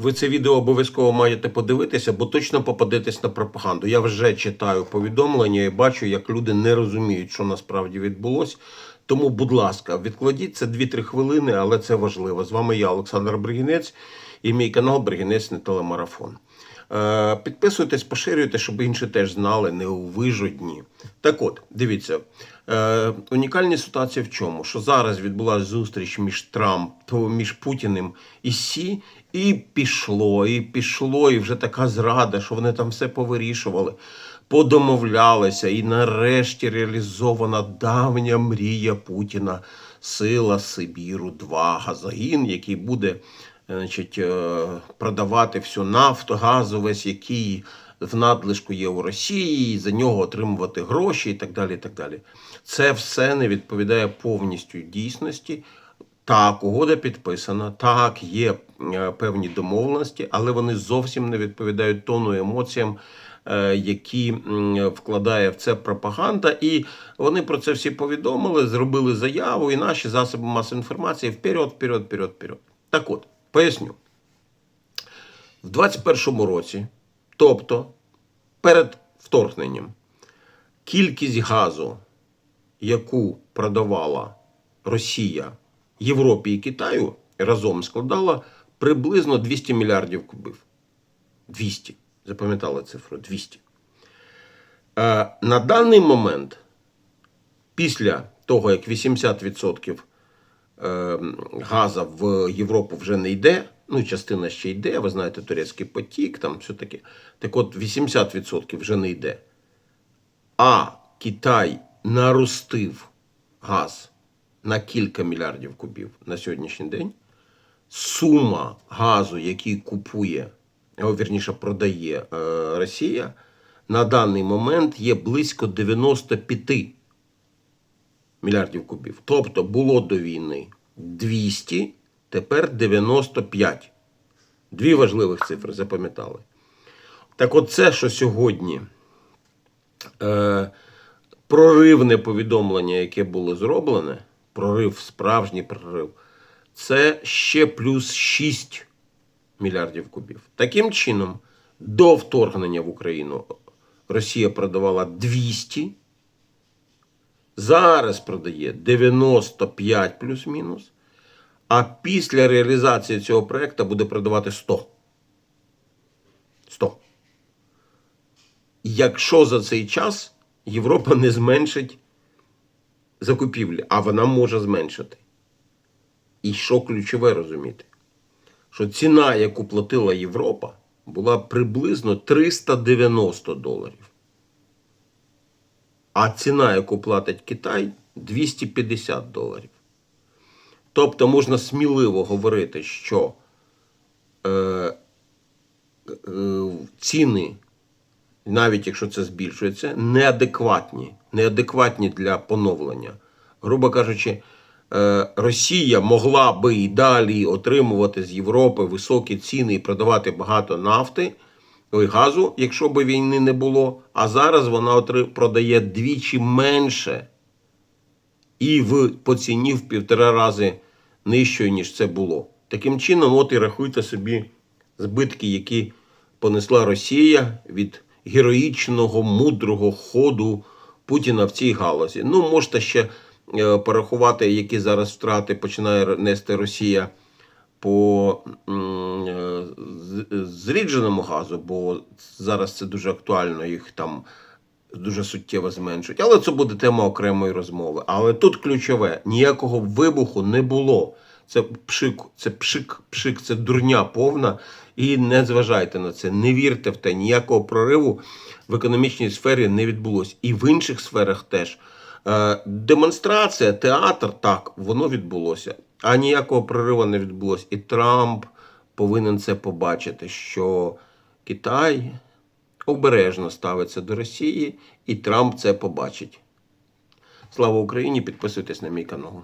Ви це відео обов'язково маєте подивитися, бо точно попадетесь на пропаганду. Я вже читаю повідомлення і бачу, як люди не розуміють, що насправді відбулось. Тому, будь ласка, відкладіть це 2-3 хвилини, але це важливо. З вами я, Олександр Бригінець, і мій канал Бригінець не телемарафон. Е, Підписуйтесь, поширюйте, щоб інші теж знали, не у вижодні. Так от, дивіться, е, унікальна ситуація в чому? Що зараз відбулася зустріч між Трампом, між Путіним і Сі, і пішло, і пішло, і вже така зрада, що вони там все повирішували, подомовлялися, і нарешті реалізована давня мрія Путіна Сила Сибіру 2 газогін, який буде значить, е, продавати всю нафту, газу, весь який в надлишку є у Росії, за нього отримувати гроші і так далі. і так далі. Це все не відповідає повністю дійсності. Так, угода підписана, так, є е, певні домовленості, але вони зовсім не відповідають тону емоціям, е, які вкладає в це пропаганда. І вони про це всі повідомили, зробили заяву, і наші засоби масової інформації вперед, вперед, вперед, вперед. Так от, поясню. В 21-му році, тобто перед вторгненням, кількість газу, яку продавала Росія Європі і Китаю, разом складала приблизно 200 мільярдів кубів. 200. Запам'ятали цифру 200. Е, на даний момент, після того, як 80% е, газу в Європу вже не йде, ну, частина ще йде, ви знаєте, турецький потік, там все таке. Так от 80% вже не йде. А Китай наростив газ на кілька мільярдів кубів на сьогоднішній день. Сума газу, який купує, о, вірніше, продає е, Росія, на даний момент є близько 95 мільярдів кубів. Тобто було до війни 200, тепер 95. Дві важливих цифри запам'ятали. Так от це, що сьогодні е, проривне повідомлення, яке було зроблене, прорив, справжній прорив, це ще плюс 6 мільярдів кубів. Таким чином, до вторгнення в Україну Росія продавала 200, зараз продає 95 плюс-мінус, а після реалізації цього проєкту буде продавати 100. 100. Якщо за цей час Європа не зменшить закупівлі, а вона може зменшити. І що ключове розуміти? Що ціна, яку платила Європа, була приблизно 390 доларів. А ціна, яку платить Китай, 250 доларів. Тобто можна сміливо говорити, що е, е, ціни, навіть якщо це збільшується, неадекватні, неадекватні для поновлення. Грубо кажучи, е, Росія могла би і далі отримувати з Європи високі ціни і продавати багато нафти газу, якщо б війни не було. А зараз вона продає двічі менше і в по ціні в півтора рази нижчою, ніж це було. Таким чином, от і рахуйте собі збитки, які понесла Росія від героїчного, мудрого ходу Путіна в цій галузі. Ну, можете ще е, порахувати, які зараз втрати починає нести Росія по е, зрідженому газу, бо зараз це дуже актуально, їх там дуже суттєво зменшують. Але це буде тема окремої розмови. Але тут ключове: ніякого вибуху не було. Це пшик, це пшик, пшик, це дурня повна. І не зважайте на це, не вірте в те, ніякого прориву в економічній сфері не відбулося. І в інших сферах теж. Е, демонстрація, театр, так, воно відбулося, а ніякого прориву не відбулося. І Трамп повинен це побачити, що Китай обережно ставиться до Росії, і Трамп це побачить. Слава Україні! Підписуйтесь на мій канал.